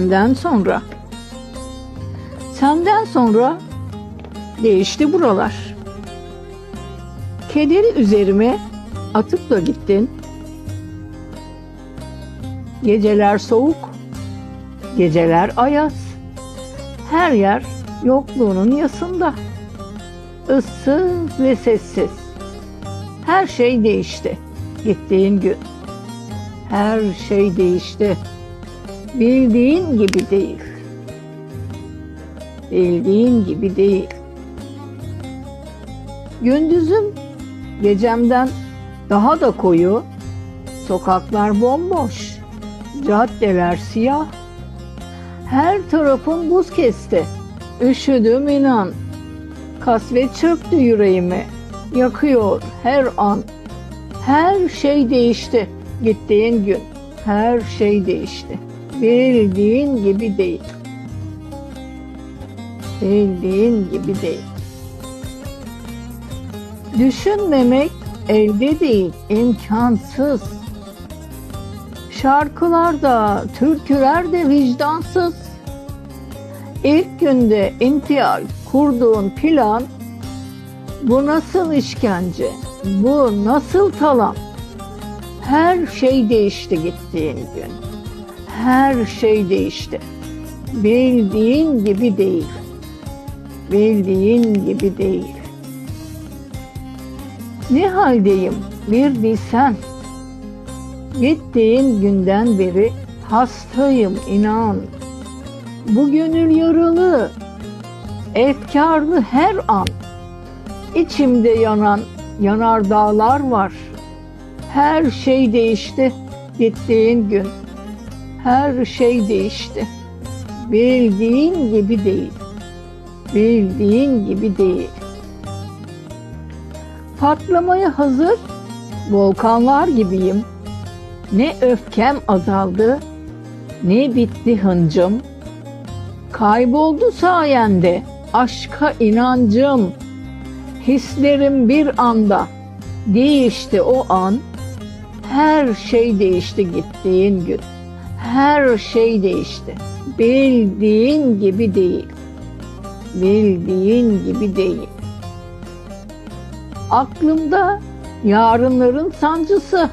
Senden sonra. Senden sonra değişti buralar. Kederi üzerime atıp da gittin. Geceler soğuk, geceler ayaz. Her yer yokluğunun yasında. Issız ve sessiz. Her şey değişti gittiğin gün. Her şey değişti. Bildiğin gibi değil. Bildiğin gibi değil. Gündüzüm gecemden daha da koyu. Sokaklar bomboş. Caddeler siyah. Her tarafım buz kesti. Üşüdüm inan. Kasvet çöktü yüreğimi. Yakıyor her an. Her şey değişti gittiğin gün. Her şey değişti. Bildiğin gibi değil. Bildiğin gibi değil. Düşünmemek elde değil, imkansız. Şarkılar da, türküler de vicdansız. İlk günde intihar kurduğun plan bu nasıl işkence? Bu nasıl talan? Her şey değişti gittiğin gün. Her şey değişti. Bildiğin gibi değil. Bildiğin gibi değil. Ne haldeyim bir bilsen. Gittiğin günden beri hastayım inan. Bu gönül yaralı, efkarlı her an. İçimde yanan yanar dağlar var. Her şey değişti gittiğin gün. Her şey değişti. Bildiğin gibi değil. Bildiğin gibi değil. Patlamaya hazır volkanlar gibiyim. Ne öfkem azaldı, ne bitti hıncım. Kayboldu sayende aşka inancım. Hislerim bir anda değişti o an. Her şey değişti gittiğin gün. Her şey değişti. Bildiğin gibi değil. Bildiğin gibi değil. Aklımda yarınların sancısı.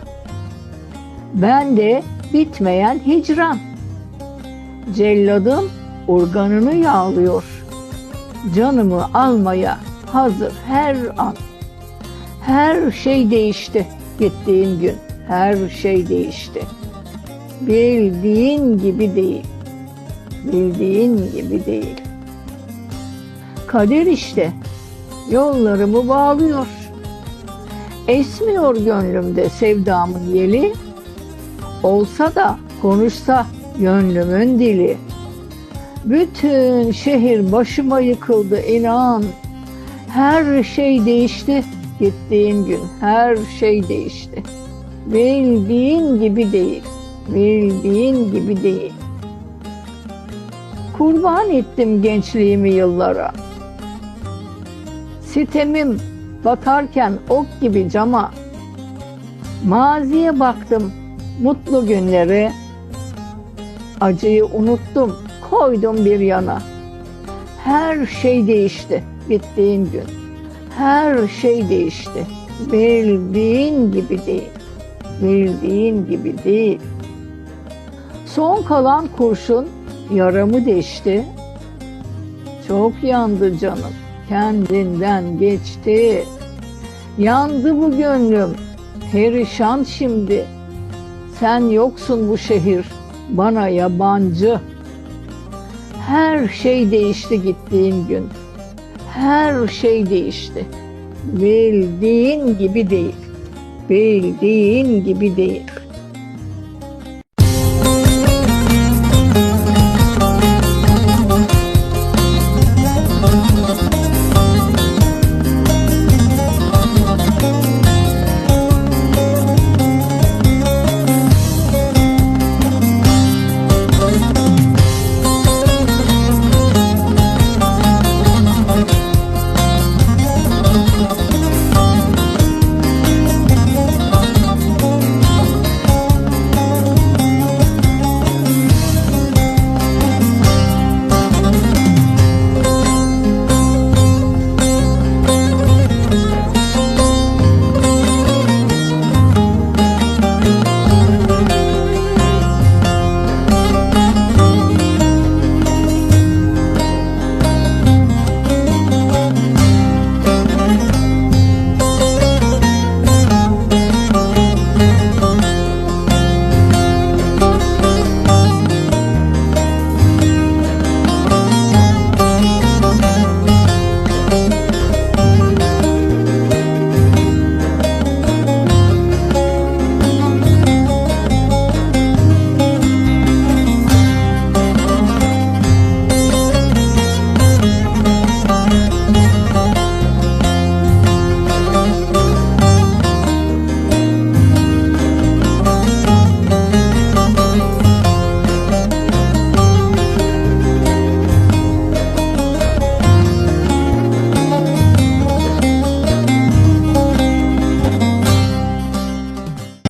Ben de bitmeyen hicran. Celladım organını yağlıyor. Canımı almaya hazır her an. Her şey değişti gittiğin gün. Her şey değişti. Bildiğin gibi değil. Bildiğin gibi değil. Kader işte yollarımı bağlıyor. Esmiyor gönlümde sevdamın yeli. Olsa da konuşsa gönlümün dili. Bütün şehir başıma yıkıldı inan. Her şey değişti gittiğin gün. Her şey değişti. Bildiğin gibi değil. Bildiğin gibi değil. Kurban ettim gençliğimi yıllara. Sitemim batarken ok gibi cama. Maziye baktım mutlu günleri. Acıyı unuttum, koydum bir yana. Her şey değişti gittiğin gün. Her şey değişti. Bildiğin gibi değil. Bildiğin gibi değil. Son kalan kurşun yaramı deşti. Çok yandı canım. Kendinden geçti. Yandı bu gönlüm. Perişan şimdi. Sen yoksun bu şehir. Bana yabancı. Her şey değişti gittiğin gün. Her şey değişti. Bildiğin gibi değil. Bildiğin gibi değil.